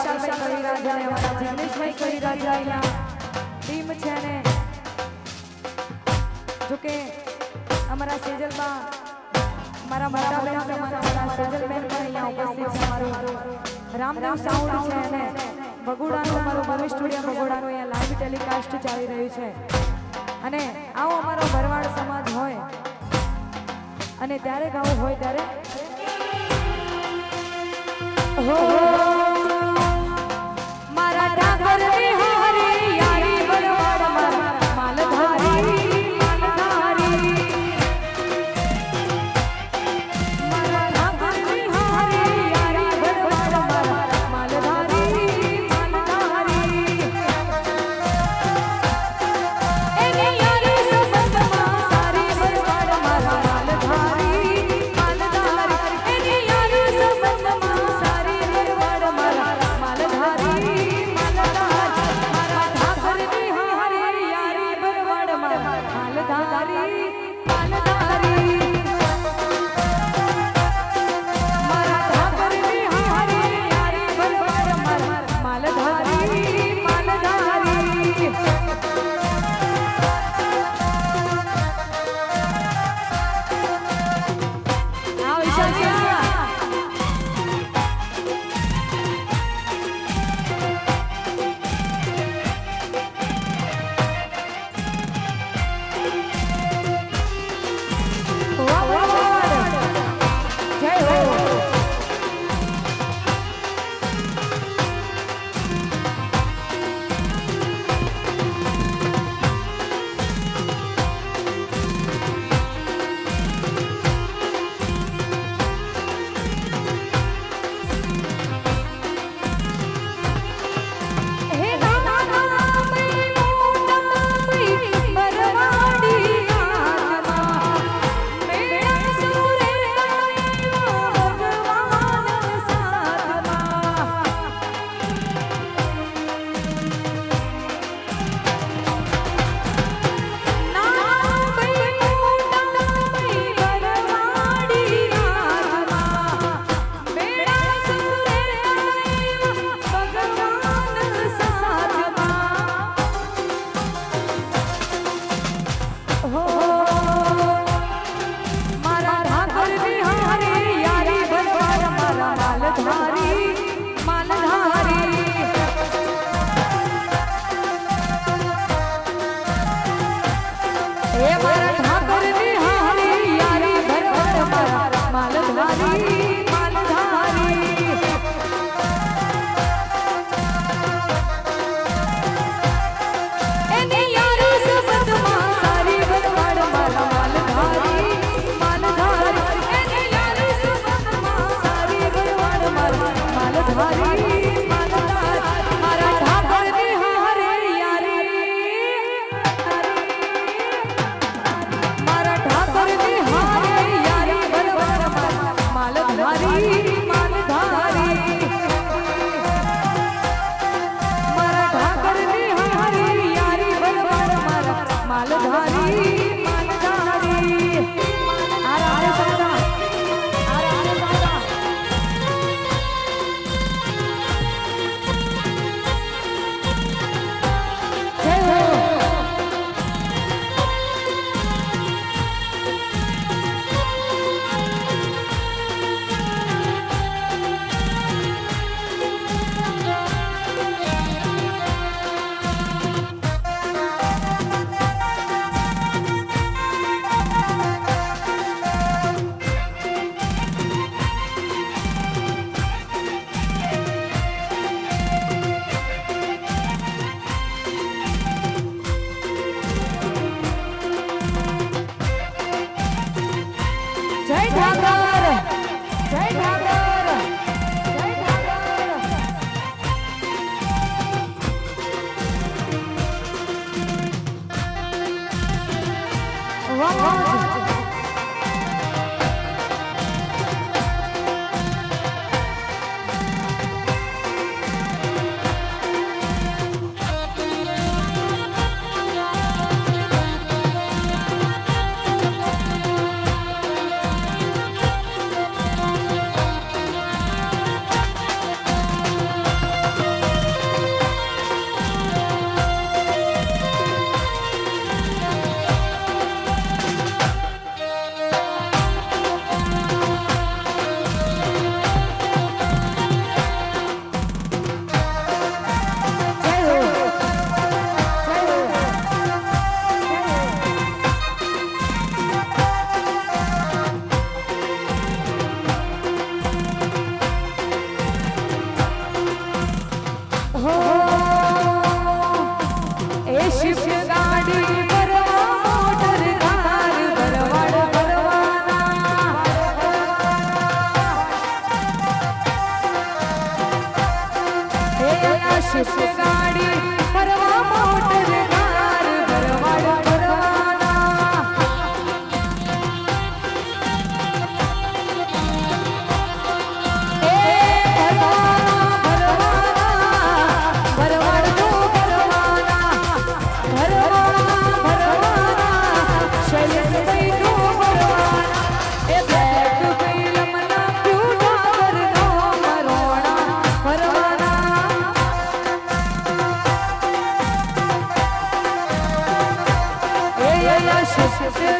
અને અમારા જગદીશભાઈ પરિરાજા અહીંના ટીમ છે અહીંયા લાઈવ ટેલિકાસ્ટ ચાલી રહ્યું છે. અને આવો અમારો ભરવાડ સમાજ હોય, અને ત્યારે ગાવું હોય ત્યારે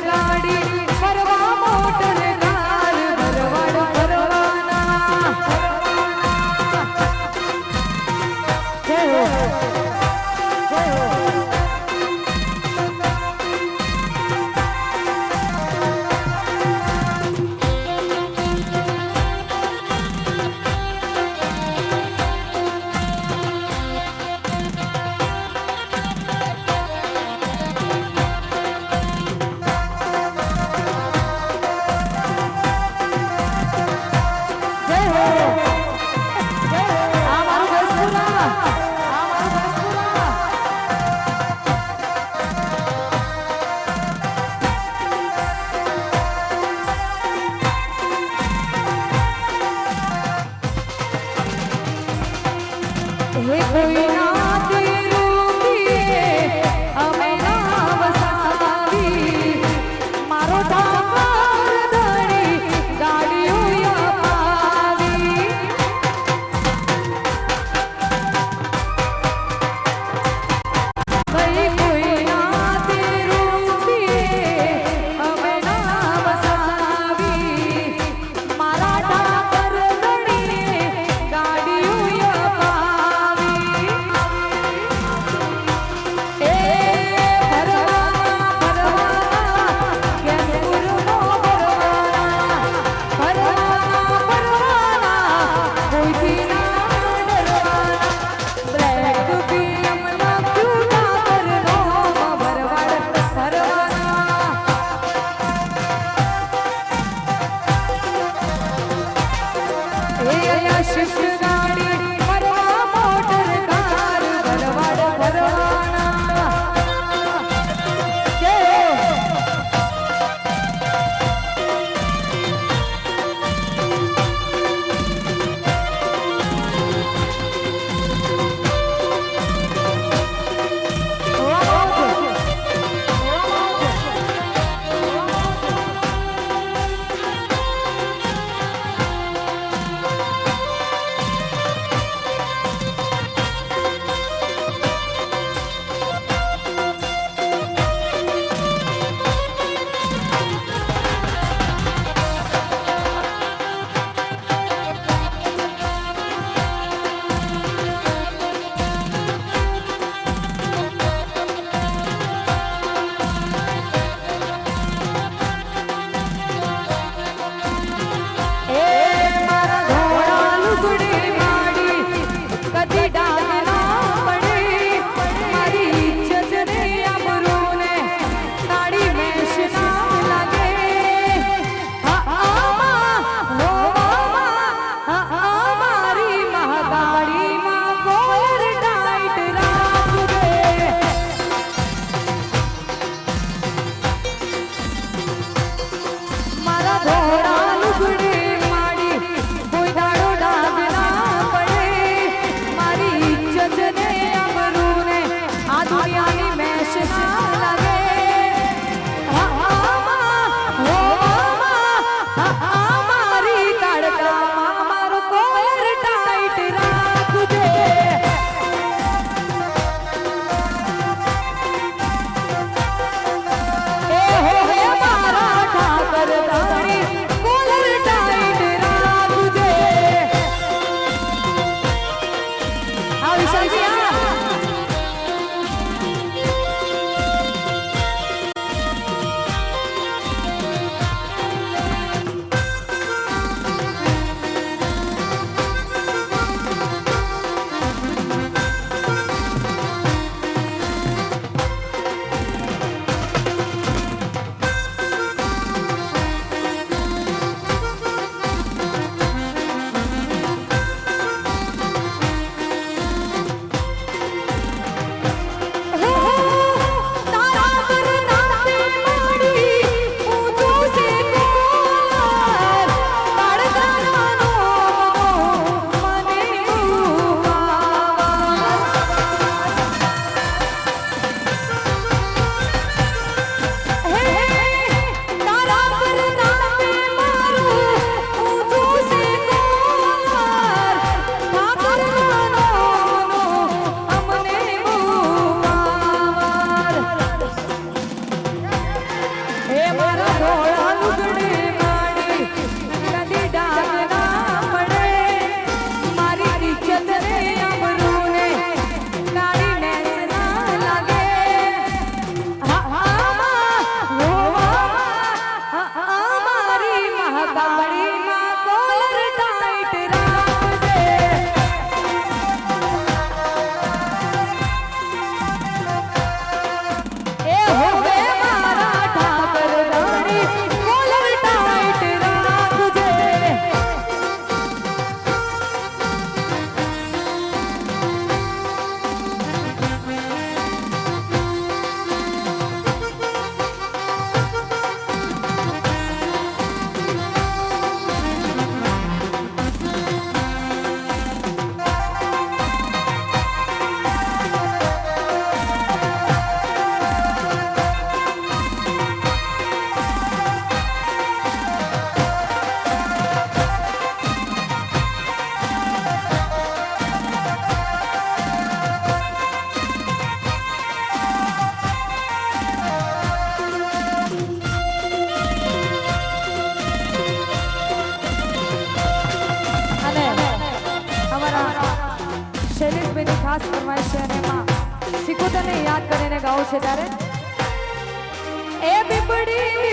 ગાડી ફરવા મોટર હે કોઈ ના Precious. સિકોતરને યાદ કરીને ગાવું છે ત્યારે. એ બીબડી